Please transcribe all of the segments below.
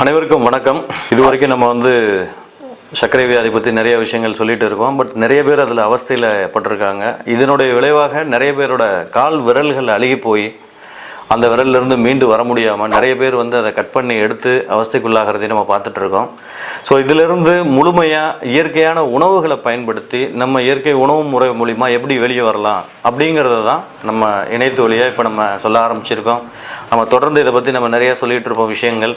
அனைவருக்கும் வணக்கம். இது வரைக்கும் நம்ம வந்து சர்க்கரை வியாதி பற்றி நிறைய விஷயங்கள் சொல்லிட்டு இருக்கோம். பட் நிறைய பேர் அதில் அவஸ்தையில் பட்டிருக்காங்க. இதனுடைய விளைவாக நிறைய பேரோட கால் விரல்கள் அழுகி போய் அந்த விரல்லேருந்து மீண்டு வர முடியாமல் நிறைய பேர் வந்து அதை கட் பண்ணி எடுத்து அவஸ்தைக்குள்ளாகிறதையும் நம்ம பார்த்துட்டு இருக்கோம். ஸோ இதிலிருந்து முழுமையாக இயற்கையான உணவுகளை பயன்படுத்தி நம்ம இயற்கை உணவு முறை மூலிமா எப்படி வெளியே வரலாம் அப்படிங்கிறத தான் நம்ம இணையத்து வழியாக இப்போ நம்ம சொல்ல ஆரம்பிச்சிருக்கோம். நம்ம தொடர்ந்து இதை பற்றி நம்ம நிறையா சொல்லிகிட்டு இருப்போம் விஷயங்கள்.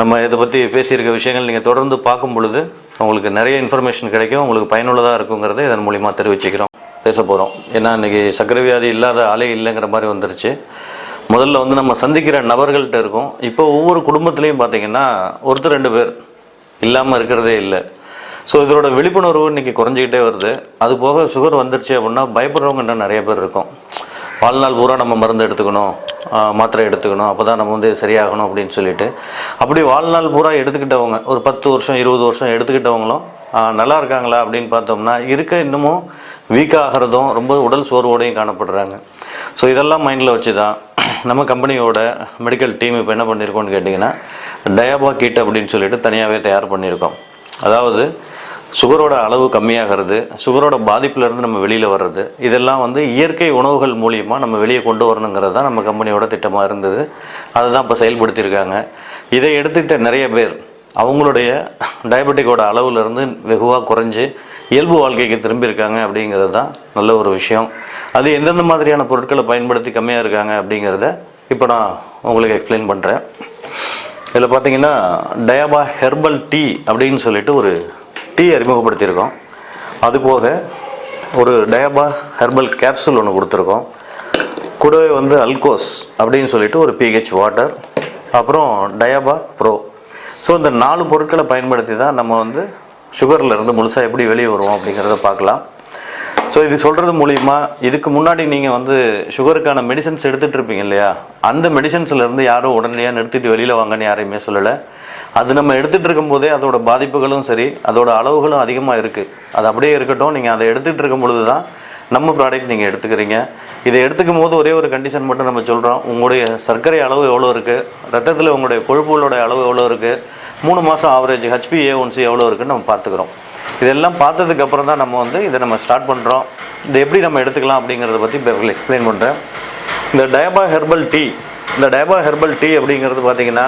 நம்ம இதை பற்றி பேசியிருக்க விஷயங்கள் நீங்கள் தொடர்ந்து பார்க்கும் பொழுது உங்களுக்கு நிறைய இன்ஃபர்மேஷன் கிடைக்கும் உங்களுக்கு பயனுள்ளதாக இருக்குங்கிறத இதன் மூலிமா தெரிவிச்சுக்கிறோம். பேச போகிறோம் ஏன்னா இன்றைக்கி சர்க்கரை வியாதி இல்லாத ஆளே இல்லைங்கிற மாதிரி வந்துருச்சு. முதல்ல வந்து நம்ம சந்திக்கிற நபர்கள்ட்ட இருக்கும். இப்போ ஒவ்வொரு குடும்பத்துலேயும் பார்த்தீங்கன்னா ஒருத்தர் ரெண்டு பேர் இல்லாமல் இருக்கிறதே இல்லை. ஸோ இதோட விழிப்புணர்வு இன்றைக்கி குறைஞ்சிக்கிட்டே வருது. அது போக சுகர் வந்துருச்சு அப்படின்னா பயப்படுறவங்க இன்னும் நிறைய பேர் இருக்கும். வாழ்நாள் பூரா நம்ம மருந்து எடுத்துக்கணும். மாத்திரை எடுத்துக்கணும். அப்போ தான் நம்ம வந்து சரியாகணும் அப்படின்னு சொல்லிட்டு. அப்படி வாழ்நாள் பூரா எடுத்துக்கிட்டவங்க ஒரு பத்து வருஷம் இருபது வருஷம் எடுத்துக்கிட்டவங்களும் நல்லா இருக்காங்களா அப்படின்னு பார்த்தோம்னா இருக்க இன்னமும் வீக் ஆகிறதும் ரொம்ப உடல் சோர்வோடையும் காணப்படுறாங்க. ஸோ இதெல்லாம் மைண்டில் வச்சு தான் நம்ம கம்பெனியோட மெடிக்கல் டீம் இப்போ என்ன பண்ணியிருக்கோம்னு கேட்டிங்கன்னா டயாபா கிட் அப்படின்னு சொல்லிட்டு தனியாகவே தயார் பண்ணியிருக்கோம் அதாவது சுகரோட அளவு கம்மியாகிறது சுகரோட பாதிப்புலேருந்து நம்ம வெளியில் வர்றது இதெல்லாம் வந்து இயற்கை உணவுகள் மூலியமாக நம்ம வெளியே கொண்டு வரணுங்கிறது தான் நம்ம கம்பெனியோட திட்டமாக இருந்தது. அதை தான் இப்போ செயல்படுத்தியிருக்காங்க. இதை எடுத்துக்கிட்ட நிறைய பேர் அவங்களுடைய டயபெட்டிக்கோட அளவுலேருந்து வெகுவாக குறைஞ்சு இயல்பு வாழ்க்கைக்கு திரும்பியிருக்காங்க அப்படிங்கிறது தான் நல்ல ஒரு விஷயம். அது எந்தெந்த மாதிரியான பொருட்களை பயன்படுத்தி கம்மியாக இருக்காங்க அப்படிங்கிறத இப்போ நான் உங்களுக்கு எக்ஸ்பிளைன் பண்ணுறேன் இதில் பார்த்தீங்கன்னா டயாபா ஹெர்பல் டீ அப்படின்னு சொல்லிட்டு ஒரு டீ அறிமுகப்படுத்தியிருக்கோம். அது போக ஒரு டயாபா ஹெர்பல் கேப்சூல் ஒன்று கொடுத்துருக்கோம். கூடவே வந்து அல்கோஸ் அப்படின்னு சொல்லிட்டு ஒரு பிஹெச் வாட்டர் அப்புறம் டயாபா ப்ரோ. ஸோ இந்த நாலு பொருட்களை பயன்படுத்தி தான் நம்ம வந்து சுகர்லேருந்து முழுசாக எப்படி வெளியே வருவோம் அப்படிங்கிறத பார்க்கலாம். ஸோ இது சொல்கிறது மூலிமா இதுக்கு முன்னாடி நீங்கள் வந்து சுகருக்கான மெடிசன்ஸ் எடுத்துகிட்டு இருப்பீங்க இல்லையா? அந்த மெடிசன்ஸ்லேருந்து யாரும் உடனடியாக நிறுத்திட்டு வெளியில் வாங்கன்னு யாரையுமே சொல்லலை. அது நம்ம எடுத்துகிட்டு இருக்கும்போதே அதோட பாதிப்புகளும் சரி அதோட அளவுகளும் அதிகமாக இருக்குது அது அப்படியே இருக்கட்டும். நீங்கள் அதை எடுத்துகிட்டு இருக்கும் பொழுது தான் நம்ம ப்ராடக்ட் நீங்கள் எடுத்துக்கிறீங்க. இதை எடுத்துக்கும் போது ஒரே ஒரு கண்டிஷன் மட்டும் நம்ம சொல்கிறோம் உங்களுடைய சர்க்கரை அளவு எவ்வளோ இருக்குது ரத்தத்தில் உங்களுடைய கொழுப்புகளோட அளவு எவ்வளோ இருக்குது மூணு மாதம் ஆவரேஜ் ஹெச்பி ஏஒன்சி எவ்வளோ இருக்குன்னு நம்ம பார்த்துக்குறோம். இதெல்லாம் பார்த்ததுக்கப்புறம் தான் நம்ம வந்து இதை நம்ம ஸ்டார்ட் பண்ணுறோம் இதை எப்படி நம்ம எடுத்துக்கலாம் அப்படிங்கிறத பற்றி பிறகு எக்ஸ்பிளைன் பண்ணுறேன் இந்த டயபா ஹெர்பல் டீ இந்த டயபா ஹெர்பல் டீ அப்படிங்கிறது பார்த்திங்கன்னா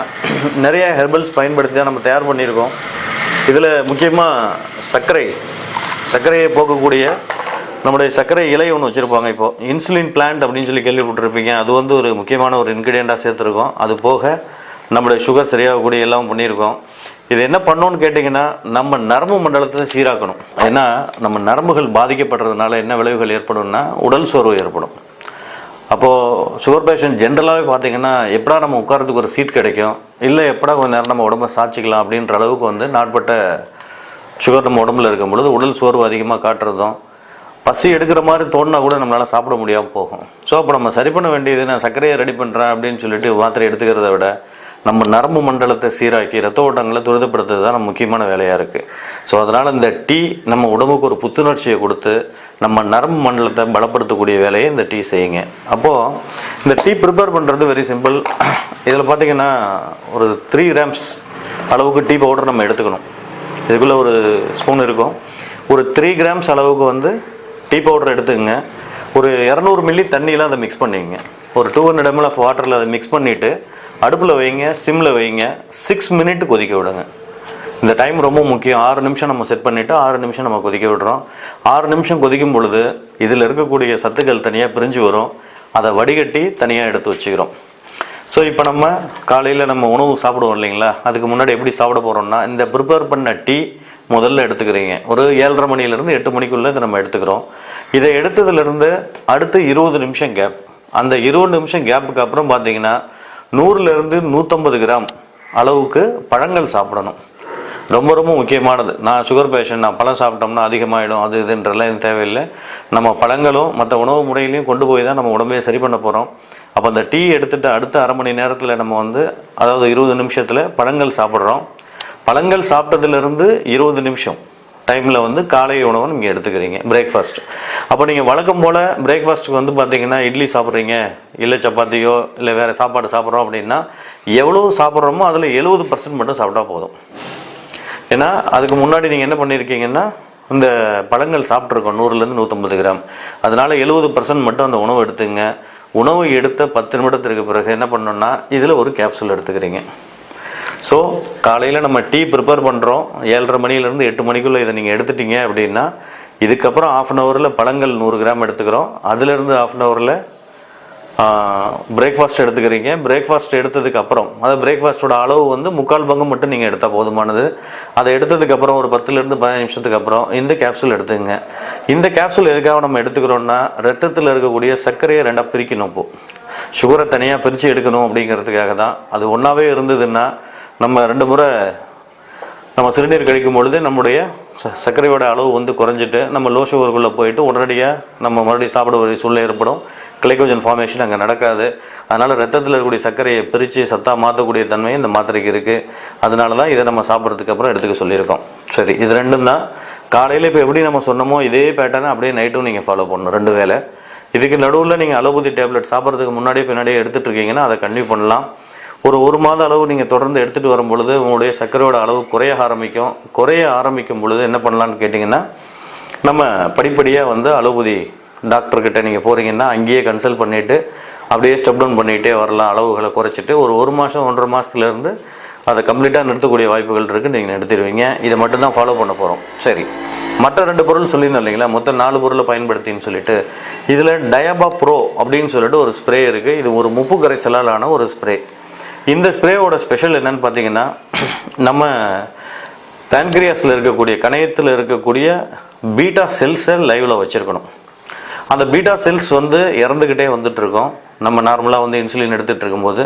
நிறைய ஹெர்பல்ஸ் பயன்படுத்தி தான் நம்ம தயார் பண்ணியிருக்கோம். இதில் முக்கியமாக சர்க்கரை. சர்க்கரையை போக்கக்கூடிய நம்முடைய சர்க்கரை இலை ஒன்று வச்சுருப்பாங்க இப்போது இன்சுலின் பிளான்ட் அப்படின்னு சொல்லி கேள்விப்பட்டிருப்பீங்க. அது வந்து ஒரு முக்கியமான ஒரு இன்க்ரீடியண்ட்டாக சேர்த்துருக்கோம். அது போக நம்முடைய சுகர் சரியாகக்கூடிய எல்லாம் பண்ணியிருக்கோம். இது என்ன பண்ணோன்னு கேட்டிங்கன்னா நம்ம நரம்பு மண்டலத்தில் சீராக்கணும். ஏன்னா நம்ம நரம்புகள் பாதிக்கப்படுறதுனால என்ன விளைவுகள் ஏற்படும்னா உடல் சோர்வு ஏற்படும். அப்போது சுகர் பேஷண்ட் ஜென்ரலாகவே பார்த்தீங்கன்னா எப்படா நம்ம உட்காரத்துக்கு ஒரு சீட் கிடைக்கும்? இல்லை எப்படா கொஞ்சம் நேரம் நம்ம உடம்ப சாச்சிக்கலாம் அப்படின்ற அளவுக்கு வந்து நாட்பட்ட சுகர் நம்ம உடம்புல இருக்கும் பொழுது உடல் சோர்வு அதிகமாக காட்டுறதும் பசி எடுக்கிற மாதிரி தோணுனா கூட நம்மளால் சாப்பிட முடியாமல் போகும். ஸோ அப்போ நம்ம சரி பண்ண வேண்டியது நான் சர்க்கரையை ரெடி பண்ணுறேன் அப்படின்னு சொல்லிட்டு மாத்திரை எடுத்துக்கிறத விட நம்ம நரம்பு மண்டலத்தை சீராக்கி ரத்த ஓட்டங்களை துரிதப்படுத்துறது தான் நம்ம முக்கியமான வேலையாக இருக்குது ஸோ அதனால் இந்த டீ நம்ம உடம்புக்கு ஒரு புத்துணர்ச்சியை கொடுத்து நம்ம நரம்பு மண்டலத்தை பலப்படுத்தக்கூடிய வேலையை இந்த டீ செய்யுங்க. அப்போது இந்த டீ ப்ரிப்பேர் பண்ணுறது வெரி சிம்பிள் இதில் பார்த்தீங்கன்னா ஒரு த்ரீ கிராம்ஸ் அளவுக்கு டீ பவுடர் நம்ம எடுத்துக்கணும். இதுக்குள்ளே ஒரு ஸ்பூன் இருக்கும். ஒரு த்ரீ கிராம்ஸ் அளவுக்கு வந்து டீ பவுடர் எடுத்துக்கங்க. ஒரு இரநூறு மில்லி தண்ணியில் அதை மிக்ஸ் பண்ணிக்கங்க. ஒரு டூ ஹண்ட்ரட் எம்எல் ஆஃப் வாட்டரில் அதை மிக்ஸ் பண்ணிவிட்டு அடுப்பில் வைங்க சிம்மில் வைங்க சிக்ஸ் மினிட் கொதிக்க விடுங்க. இந்த டைம் ரொம்ப முக்கியம். ஆறு நிமிஷம் நம்ம செட் பண்ணிவிட்டு ஆறு நிமிஷம் நம்ம கொதிக்க விடுறோம். ஆறு நிமிஷம் கொதிக்கும் பொழுது இதில் இருக்கக்கூடிய சத்துக்கள் தனியாக பிரிஞ்சு வரும். அதை வடிகட்டி தனியாக எடுத்து வச்சுக்கிறோம். ஸோ இப்போ நம்ம காலையில் நம்ம உணவு சாப்பிடுவோம் இல்லைங்களா? அதுக்கு முன்னாடி எப்படி சாப்பிட போகிறோம்னா இந்த ப்ரிப்பேர் பண்ண டீ முதல்ல எடுத்துக்கிறீங்க. ஒரு ஏழரை மணிலேருந்து எட்டு மணிக்குள்ளே இதை நம்ம எடுத்துக்கிறோம். இதை எடுத்ததுலேருந்து அடுத்து இருபது நிமிஷம் கேப் அந்த இருபது நிமிஷம் கேப்புக்கு அப்புறம் பார்த்தீங்கன்னா நூறுலேருந்து நூற்றம்பது கிராம் அளவுக்கு பழங்கள் சாப்பிடணும். ரொம்ப ரொம்ப முக்கியமானது. நான் சுகர் பேஷண்ட் நான் பழம் சாப்பிட்டோம்னா அதிகமாகிடும் அது இதுன்றலாம் எதுவும் தேவையில்லை. நம்ம பழங்களும் மற்ற உணவு முறையிலையும் கொண்டு போய் தான் நம்ம உடம்பையே சரி பண்ண போகிறோம் அப்போ அந்த டீ எடுத்துகிட்டு அடுத்த அரை மணி நேரத்தில் நம்ம வந்து அதாவது இருபது நிமிஷத்தில் பழங்கள் சாப்பிட்றோம். பழங்கள் சாப்பிட்டதுலேருந்து இருபது நிமிஷம். டைமில் வந்து காலை உணவை நீங்கள் எடுத்துக்கிறீங்க பிரேக்ஃபாஸ்ட் அப்போ நீங்கள் வழக்கம் போல் பிரேக்ஃபாஸ்ட்டுக்கு வந்து பார்த்தீங்கன்னா இட்லி சாப்பிட்றீங்க இல்லை சப்பாத்தியோ இல்லை வேறு சாப்பாடு சாப்பிட்றோம் அப்படின்னா எவ்வளோ சாப்பிட்றோமோ அதில் எழுபது பர்சன்ட் மட்டும் சாப்பிட்டா போதும். ஏன்னா அதுக்கு முன்னாடி நீங்கள் என்ன பண்ணியிருக்கீங்கன்னா இந்த பழங்கள் சாப்பிட்ருக்கோம் நூறுலேருந்து நூற்றம்பது கிராம். அதனால் எழுபது பர்சன்ட் மட்டும் அந்த உணவு எடுத்துங்க. உணவு எடுத்த பத்து நிமிடத்திற்கு பிறகு என்ன பண்ணணும்னா இதில் ஒரு கேப்சூல் எடுத்துக்கிறீங்க. ஸோ காலையில் நம்ம டீ ப்ரிப்பேர் பண்ணுறோம் ஏழரை மணிலேருந்து எட்டு மணிக்குள்ளே இதை நீங்கள் எடுத்துட்டீங்க அப்படின்னா இதுக்கப்புறம் ஆஃப் அன் ஹவரில் பழங்கள் நூறு கிராம் எடுத்துக்கிறோம். அதுலேருந்து ஆஃப் அன் ஹவரில் பிரேக்ஃபாஸ்ட் எடுத்துக்கிறீங்க. பிரேக்ஃபாஸ்ட் எடுத்ததுக்கப்புறம் அதாவது பிரேக்ஃபாஸ்ட்டோட அளவு வந்து முக்கால் பங்கு மட்டும் நீங்கள் எடுத்தால் போதுமானது. அதை எடுத்ததுக்கப்புறம் ஒரு பத்துலேருந்து பதினஞ்சு நிமிஷத்துக்கு அப்புறம் இந்த கேப்சூல் எடுத்துங்க இந்த கேப்சூல் எதுக்காக நம்ம எடுத்துக்கிறோம்னா ரத்தத்தில் இருக்கக்கூடிய சர்க்கரையை ரெண்டாக பிரிக்கணும் இப்போது சுகரை தனியாக பிரித்து எடுக்கணும் அப்படிங்கிறதுக்காக தான். அது ஒன்றாவே இருந்ததுன்னா நம்ம ரெண்டு முறை நம்ம சிறுநீர் கழிக்கும் பொழுது நம்முடைய ச- சர்க்கரையோட அளவு வந்து குறைஞ்சிட்டு நம்ம லோ சுகருக்குள்ளே போயிட்டு உடனடியாக நம்ம மறுபடியும் சாப்பிட ஒரு சூழ்நிலை ஏற்படும். கிளைக்கோஜன் ஃபார்மேஷன் அங்கே நடக்காது. அதனால் ரத்தத்தில் இருக்கக்கூடிய சர்க்கரையை பிரித்து சத்தாக மாற்றக்கூடிய தன்மை இந்த மாத்திரைக்கு இருக்குது அதனால தான் இதை நம்ம சாப்பிட்றதுக்கு அப்புறம் எடுத்துக்க சொல்லியிருக்கோம். சரி இது ரெண்டும் தான். காலையில் இப்போ எப்படி நம்ம சொன்னோமோ இதே பேட்டர்னை அப்படியே நைட்டும் நீங்கள் ஃபாலோ பண்ணணும் ரெண்டு வேளை. இதுக்கு நடுவில் நீங்கள் அலோபதி டேப்லெட் சாப்பிட்றதுக்கு முன்னாடியே பின்னாடியே எடுத்துட்டு இருக்கீங்கன்னா அதை கன்வியூ பண்ணலாம். ஒரு ஒரு மாத அளவு நீங்கள் தொடர்ந்து எடுத்துகிட்டு வரும் பொழுது உங்களுடைய சர்க்கரையோட அளவு குறைய ஆரம்பிக்கும். குறைய ஆரம்பிக்கும் பொழுது என்ன பண்ணலான்னு கேட்டிங்கன்னா நம்ம படிப்படியாக வந்து அலோபதி டாக்டர்கிட்ட நீங்கள் போகிறீங்கன்னா அங்கேயே கன்சல்ட் பண்ணிவிட்டு அப்படியே ஸ்டெப் டவுன் பண்ணிகிட்டே வரலாம். அளவுகளை குறைச்சிட்டு ஒரு ஒரு மாதம் ஒன்றரை மாதத்துலேருந்து அதை கம்ப்ளீட்டாக நிறுத்தக்கூடிய வாய்ப்புகள் இருக்குது நீங்கள் நிறுத்திடுவீங்க. இதை மட்டும்தான் ஃபாலோ பண்ண போகிறோம் சரி. மற்ற ரெண்டு பொருள் சொல்லியிருந்தோம் இல்லைங்களா? மொத்தம் நாலு பொருளை பயன்படுத்தின்னு சொல்லிட்டு இதில் டயபா ப்ரோ அப்படின்னு சொல்லிட்டு ஒரு ஸ்ப்ரே இருக்குது இது ஒரு முப்பு கரைச்சலாலான ஒரு ஸ்ப்ரே இந்த ஸ்ப்ரேவோட ஸ்பெஷல் என்னன்னு பார்த்தீங்கன்னா நம்ம பேன்கிரியாஸில் இருக்கக்கூடிய கணையத்தில் இருக்கக்கூடிய பீட்டா செல்ஸை லைவில் வச்சுருக்கணும். அந்த பீட்டா செல்ஸ் வந்து இறந்துக்கிட்டே வந்துட்டுருக்கோம். நம்ம நார்மலாக வந்து இன்சுலின் எடுத்துகிட்டு இருக்கும்போது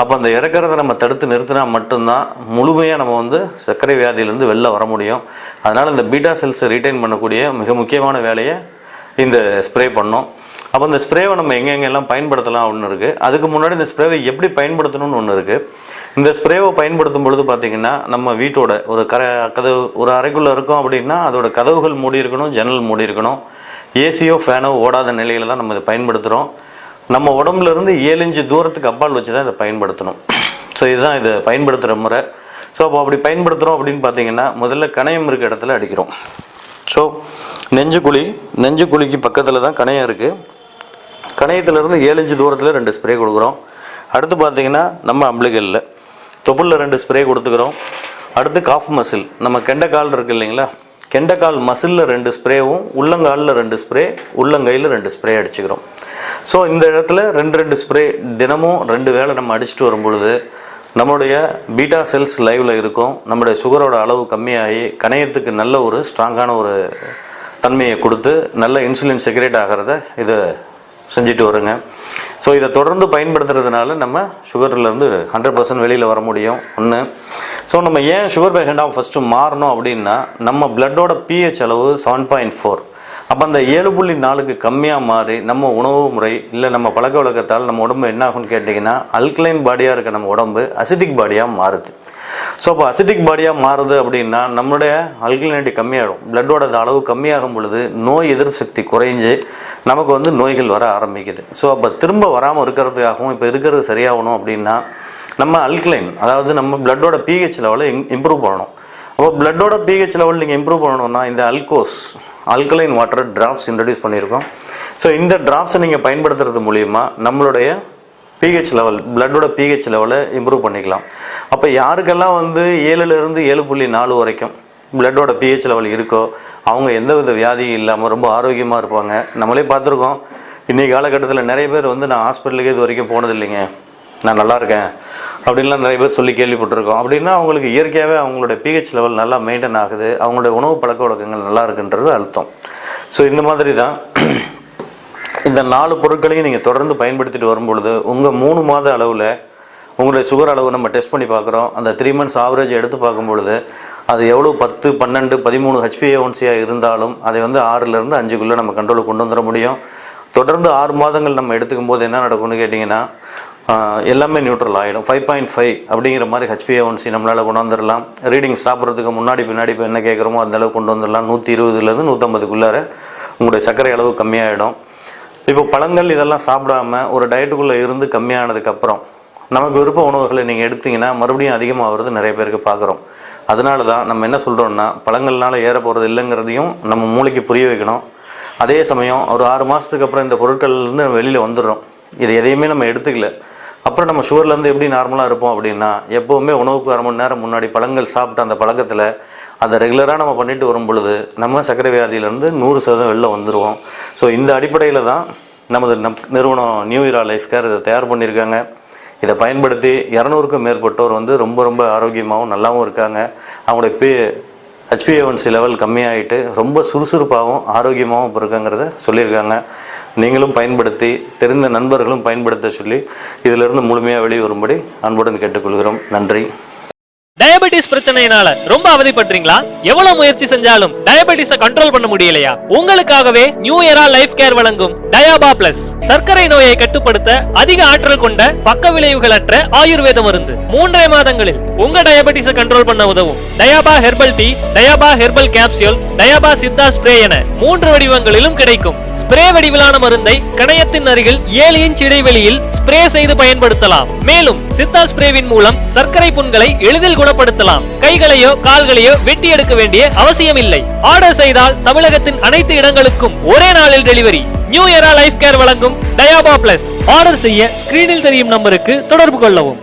அப்போ அந்த இறக்கிறத நம்ம தடுத்து நிறுத்தினா மட்டும்தான் முழுமையாக நம்ம வந்து சர்க்கரை வியாதியிலேருந்து வெளில வர முடியும். அதனால் இந்த பீட்டா செல்ஸை ரீட்டைன் பண்ணக்கூடிய மிக முக்கியமான வேலையை இந்த ஸ்ப்ரே பண்ணோம். அப்போ இந்த ஸ்ப்ரேவை நம்ம எங்கெங்கெல்லாம் பயன்படுத்தலாம் ஒன்று இருக்குது அதுக்கு முன்னாடி இந்த ஸ்ப்ரேவை எப்படி பயன்படுத்தணும்னு ஒன்று இருக்குது இந்த ஸ்ப்ரேவை பயன்படுத்தும் பொழுது பார்த்தீங்கன்னா நம்ம வீட்டோட ஒரு கர கதவு ஒரு அறைக்குள்ளே இருக்கோம் அப்படின்னா அதோட கதவுகள் மூடி இருக்கணும் ஜன்னல் மூடி இருக்கணும். ஏசியோ ஃபேனோ ஓடாத நிலையில் தான் நம்ம இதை பயன்படுத்துகிறோம் நம்ம உடம்புலேருந்து ஏழு இன்ச்சு தூரத்துக்கு அப்பால் வச்சு தான் இதை பயன்படுத்தணும். ஸோ இதுதான் இதை பயன்படுத்துகிற முறை. ஸோ அப்போ அப்படி பயன்படுத்துகிறோம் அப்படின்னு பார்த்தீங்கன்னா முதல்ல கணையம் இருக்க இடத்துல அடிக்கிறோம். ஸோ நெஞ்சுக்குழி நெஞ்சுக்குழிக்கு பக்கத்தில் தான் கணையம் இருக்குது கணையத்திலேருந்து ஏழு இன்ச்சு தூரத்தில் ரெண்டு ஸ்ப்ரே கொடுக்குறோம். அடுத்து பார்த்தீங்கன்னா நம்ம அம்பிளிகளில் தொப்புளில் ரெண்டு ஸ்ப்ரே கொடுத்துக்கிறோம். அடுத்து காஃப் மசில் நம்ம கெண்டைக்கால் இருக்கு இல்லைங்களா? கெண்டைக்கால் மசிலில் ரெண்டு ஸ்ப்ரேவும் உள்ளங்காலில் ரெண்டு ஸ்ப்ரே உள்ளங்கையில் ரெண்டு ஸ்ப்ரே அடிச்சுக்கிறோம். ஸோ இந்த இடத்துல ரெண்டு ரெண்டு ஸ்ப்ரே தினமும் ரெண்டு வேளை நம்ம அடிச்சுட்டு வரும் பொழுது நம்மளுடைய பீட்டா செல்ஸ் லைவில் இருக்கும். நம்முடைய சுகரோட அளவு கம்மியாகி கணையத்துக்கு நல்ல ஒரு ஸ்ட்ராங்கான ஒரு தன்மையை கொடுத்து நல்ல இன்சுலின் செக்ரேட் ஆகிறத இது செஞ்சுட்டு வருங்க. ஸோ இதை தொடர்ந்து பயன்படுத்துறதுனால நம்ம சுகர்லேருந்து ஹண்ட்ரட் பர்சன்ட் வெளியில் வர முடியும். ஒன்று ஸோ நம்ம ஏன் சுகர் பேஷண்ட்டாக ஃபஸ்ட்டு மாறணும் அப்படின்னா நம்ம பிளட்டோட பிஹெச் அளவு செவன் பாயிண்ட் ஃபோர் அப்போ அந்த ஏழு புள்ளி நாலுக்கு கம்மியாக மாறி நம்ம உணவு முறை இல்லை நம்ம பழக்க வழக்கத்தால் நம்ம உடம்பு என்ன ஆகும்னு கேட்டிங்கன்னா அல்கலைன் பாடியாக இருக்க நம்ம உடம்பு அசிட்டிக் பாடியாக மாறுது. ஸோ அப்போ அசிட்டிக் பாடியாக மாறுது அப்படின்னா நம்மளுடைய அல்கலினிட்டி கம்மியாகிடும் பிளட்டோட அளவு கம்மியாகும் பொழுது நோய் எதிர்ப்பு சக்தி குறைஞ்சு நமக்கு வந்து நோய்கள் வர ஆரம்பிக்குது. ஸோ அப்போ திரும்ப வராமல் இருக்கிறதுக்காகவும் இப்போ இருக்கிறது சரியாகணும் அப்படின்னா நம்ம அல்கலைன் அதாவது நம்ம பிளட்டோட பிஹெச் லெவலை இம்ப்ரூவ் பண்ணணும். அப்போ பிளட்டோட பிஹெச் லெவல் நீங்கள் இம்ப்ரூவ் பண்ணணும்னா இந்த அல்கோஸ் அல்கலைன் வாட்டர் ட்ராப்ஸ் இன்ட்ரடியூஸ் பண்ணியிருக்கோம். ஸோ இந்த ட்ராப்ஸை நீங்கள் பயன்படுத்துறது மூலிமா நம்மளுடைய பிஹெச் லெவல் பிளட்டோட பிஹெச் லெவலை இம்ப்ரூவ் பண்ணிக்கலாம். அப்போ யாருக்கெல்லாம் வந்து ஏழுலேருந்து ஏழு புள்ளி நாலு வரைக்கும் பிளட்டோட பிஹெச் லெவல் இருக்கோ அவங்க எந்த வித வியாதியும் இல்லாமல் ரொம்ப ஆரோக்கியமாக இருப்பாங்க. நம்மளே பார்த்துருக்கோம். இன்றைக்கி காலகட்டத்தில் நிறைய பேர் வந்து நான் ஹாஸ்பிட்டலுக்கு இது வரைக்கும் போனதில்லைங்க நான் நல்லா இருக்கேன். அப்படின்லாம் நிறைய பேர் சொல்லி கேள்விப்பட்டிருக்கோம். அப்படின்னா அவங்களுக்கு இயற்கையாகவே அவங்களோட பிஹெச் லெவல் நல்லா மெயின்டைன் ஆகுது. அவங்களோட உணவு பழக்க வழக்கங்கள் நல்லா இருக்குன்றது அர்த்தம். ஸோ இந்த மாதிரி தான் இந்த நாலு பொருட்களையும் நீங்கள் தொடர்ந்து பயன்படுத்திட்டு வரும்பொழுது உங்கள் மூணு மாத அளவில் உங்களுடைய சுகர் அளவு நம்ம டெஸ்ட் பண்ணி பார்க்குறோம். அந்த த்ரீ மந்த்ஸ் ஆவரேஜ் எடுத்து பார்க்கும் பொழுது அது எவ்வளோ பத்து பன்னெண்டு பதிமூணு ஹெச்பிஏஒன்சியாக இருந்தாலும் அதை வந்து ஆறுலேருந்து அஞ்சுக்குள்ளே நம்ம கண்ட்ரோலுக்கு கொண்டு வந்துட முடியும். தொடர்ந்து ஆறு மாதங்கள் நம்ம எடுத்துக்கும் போது என்ன நடக்கும்னு கேட்டிங்கன்னா எல்லாமே நியூட்ரல் ஆகிடும் ஃபைவ் பாயிண்ட் ஃபைவ் அப்படிங்கிற மாதிரி ஹெச்பிஏஒன்சி நம்மளால் கொண்டு வந்துடலாம். ரீடிங் சாப்பிட்றதுக்கு முன்னாடி பின்னாடி இப்போ என்ன கேட்குறோமோ அந்த அளவுக்கு கொண்டு வந்துடலாம். நூற்றி இருபதுலேருந்து நூற்றம்பதுக்குள்ளார உங்களுடைய சர்க்கரை அளவு கம்மியாகிடும் இப்போ பழங்கள் இதெல்லாம் சாப்பிடாம ஒரு டயட்டுக்குள்ளே இருந்து கம்மியானதுக்கப்புறம் நமக்கு விருப்ப உணவுகளை நீங்கள் எடுத்தீங்கன்னா மறுபடியும் அதிகமாக வருது நிறைய பேருக்கு பார்க்குறோம். அதனால தான் நம்ம என்ன சொல்கிறோம்னா பழங்கள்னால ஏற போகிறது இல்லைங்கிறதையும் நம்ம மூளைக்கு புரிய வைக்கணும். அதே சமயம் ஒரு ஆறு மாதத்துக்கு அப்புறம் இந்த பொருட்கள்லேருந்து நம்ம வெளியில் வந்துடுறோம். இது எதையுமே நம்ம எடுத்துக்கல. அப்புறம் நம்ம சுகர்லேருந்து எப்படி நார்மலாக இருப்போம் அப்படின்னா எப்போவுமே உணவுக்கு அரை மணி நேரம் முன்னாடி பழங்கள் சாப்பிட்ட அந்த பழக்கத்தில் அதை ரெகுலராக நம்ம பண்ணிட்டு வரும் பொழுது நம்ம சர்க்கரை வியாதியிலேருந்து நூறு சதவீதம் வெளில வந்துடுவோம் ஸோ இந்த அடிப்படையில் தான் நமது நிறுவனம் நியூ இரா லைஃப் கேர் இதை தயார் பண்ணியிருக்காங்க. இதை பயன்படுத்தி இரநூறுக்கும் மேற்பட்டோர் வந்து ரொம்ப ரொம்ப ஆரோக்கியமாகவும் நல்லாவும் இருக்காங்க. அவங்களுடைய பே ஹெச்பிஏஒன்சி லெவல் கம்மியாகிட்டு ரொம்ப சுறுசுறுப்பாகவும் ஆரோக்கியமாகவும் இப்போ இருக்காங்கிறத சொல்லியிருக்காங்க. நீங்களும் பயன்படுத்தி தெரிந்த நண்பர்களும் பயன்படுத்த சொல்லி இதிலிருந்து முழுமையாக வெளியே வரும்படி அன்புடன் கேட்டுக்கொள்கிறோம். நன்றி. டயபெட்டிஸ் பிரச்சனையினால ரொம்ப அவதிப்படுறீங்களா? எவ்வளவு முயற்சி செஞ்சாலும் டயபெட்டிஸ கண்ட்ரோல் பண்ண முடியலையா? உங்களுக்காகவே நியூ இயரா லைஃப் கேர் வழங்கும் டயாபா பிளஸ் சர்க்கரை நோயை கட்டுப்படுத்த அதிக ஆற்றல் கொண்ட பக்க விளைவுகளற்ற ஆயுர்வேத மருந்து. மூன்றரை மாதங்களில் உங்க டயபெட்டிஸ கண்ட்ரோல் பண்ண உதவும். Diaba herbal tea Diaba herbal capsule Diaba Siddha spray என மூன்று வடிவங்களிலும் கிடைக்கும். ஸ்ப்ரே வடிவிலான மருந்தை கணையத்தின் அருகில் ஏழு இன்ச் இடைவெளியில் ஸ்ப்ரே செய்து பயன்படுத்தலாம். மேலும் சித்தா ஸ்ப்ரேவின் மூலம் சர்க்கரை புண்களை எளிதில் குணப்படுத்தலாம். கைகளையோ கால்களையோ வெட்டி எடுக்க வேண்டிய அவசியம் இல்லை ஆர்டர் செய்தால் தமிழகத்தின் அனைத்து இடங்களுக்கும் ஒரே நாளில் டெலிவரி. நியூ இயரா லைஃப் கேர் வழங்கும் டயாபா பிளஸ் ஆர்டர் செய்ய ஸ்கிரீனில் தெரியும் நம்பருக்கு தொடர்பு கொள்ளவும்.